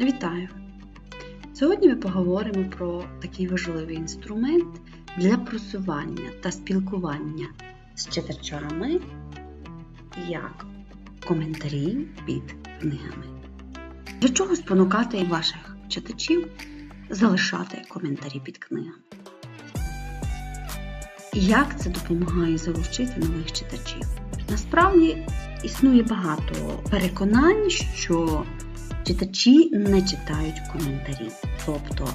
Вітаю! Сьогодні ми поговоримо про такий важливий інструмент для просування та спілкування з читачами, як коментарі під книгами. Для чого спонукати ваших читачів залишати коментарі під книгами? Як це допомагає залучити нових читачів? Насправді існує багато переконань, що читачі не читають коментарі. Тобто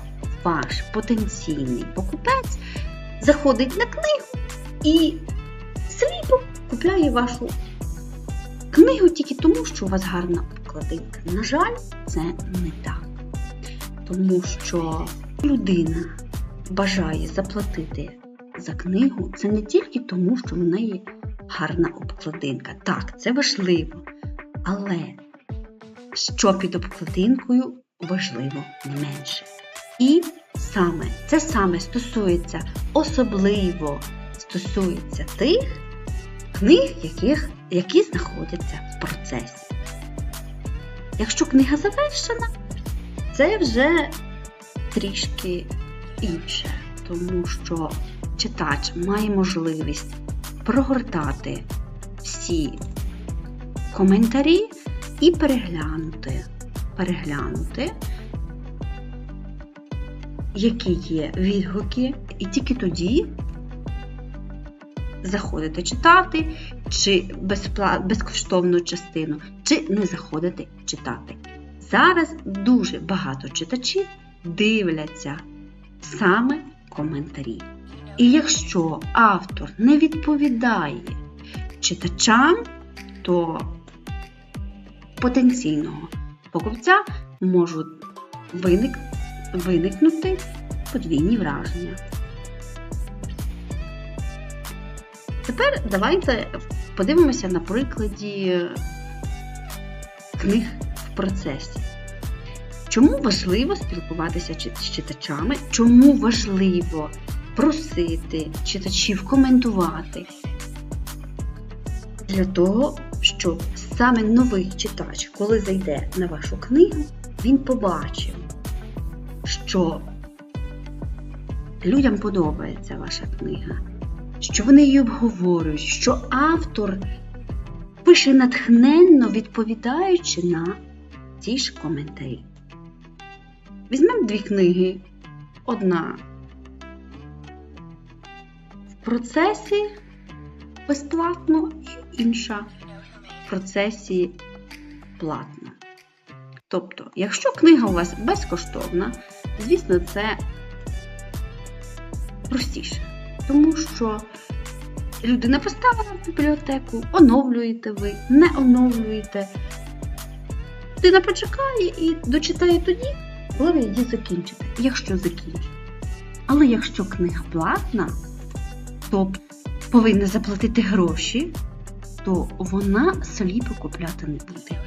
ваш потенційний покупець заходить на книгу і сліпо купляє вашу книгу тільки тому, що у вас гарна обкладинка. На жаль, це не так. Тому що людина бажає заплатити за книгу, це не тільки тому, що в неї гарна обкладинка. Так, це важливо. Але що під обкладинкою важливо не менше. І саме це саме стосується, особливо стосується тих книг, яких, які знаходяться в процесі. Якщо книга завершена, це вже трішки інше, тому що читач має можливість прогортати всі коментарі і переглянути, переглянути, які є відгуки, і тільки тоді заходити читати, чи безпла- безкоштовну частину, чи не заходити читати. Зараз дуже багато читачів дивляться саме коментарі. І якщо автор не відповідає читачам, то потенційного покупця можуть виник, виникнути подвійні враження. Тепер давайте подивимося на прикладі книг в процесі. Чому важливо спілкуватися з читачами? Чому важливо просити читачів коментувати? Для того, щоб саме новий читач, коли зайде на вашу книгу, він побачив, що людям подобається ваша книга, що вони її обговорюють, що автор пише натхненно відповідаючи на ті ж коментарі. Візьмемо дві книги. Одна в процесі безплатно, і інша процесі платно. Тобто, якщо книга у вас безкоштовна, звісно, це простіше. Тому що людина поставила в бібліотеку, оновлюєте ви, не оновлюєте. Людина почекає і дочитає тоді, коли ви її закінчите, якщо закінчите. Але якщо книга платна, то повинна заплатити гроші, то вона сліпо купляти не буде.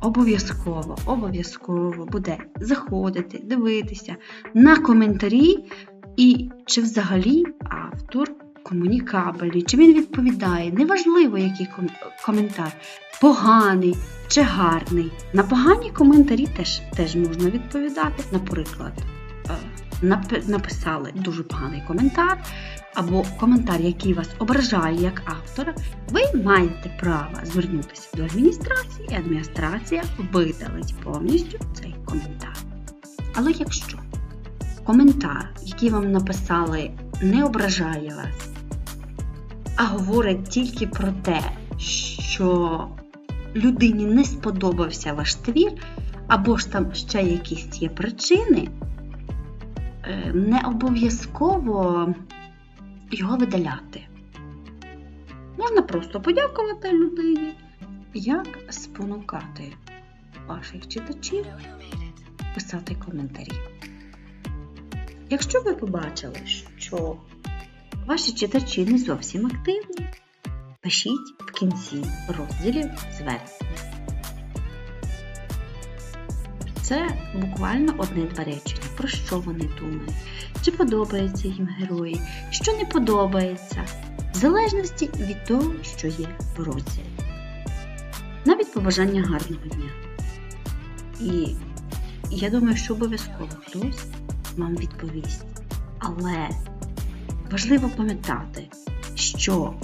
Обов'язково, обов'язково буде заходити, дивитися на коментарі і чи взагалі автор комунікабельний, чи він відповідає. Неважливо, який ком- коментар, поганий чи гарний. На погані коментарі теж, теж можна відповідати. Наприклад, е, написали дуже поганий коментар, або коментар, який вас ображає як автора, ви маєте право звернутися до адміністрації, і адміністрація видалить повністю цей коментар. Але якщо коментар, який вам написали, не ображає вас, а говорить тільки про те, що людині не сподобався ваш твір, або ж там ще якісь є причини, не обов'язково його видаляти. Можна просто подякувати людині, як спонукати ваших читачів писати коментарі. Якщо ви побачили, що ваші читачі не зовсім активні, пишіть в кінці розділів звернення. Це буквально одне-два речення. Про що вони думають? Чи подобаються їм герої, що не подобається, в залежності від того, що є в розділі. Навіть побажання гарного дня. І я думаю, що обов'язково хтось вам відповість. Але важливо пам'ятати, що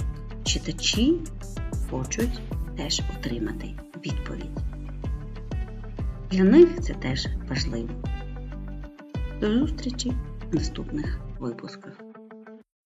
читачі хочуть теж отримати відповідь. Для них це теж важливо. До зустрічі в наступних випусках.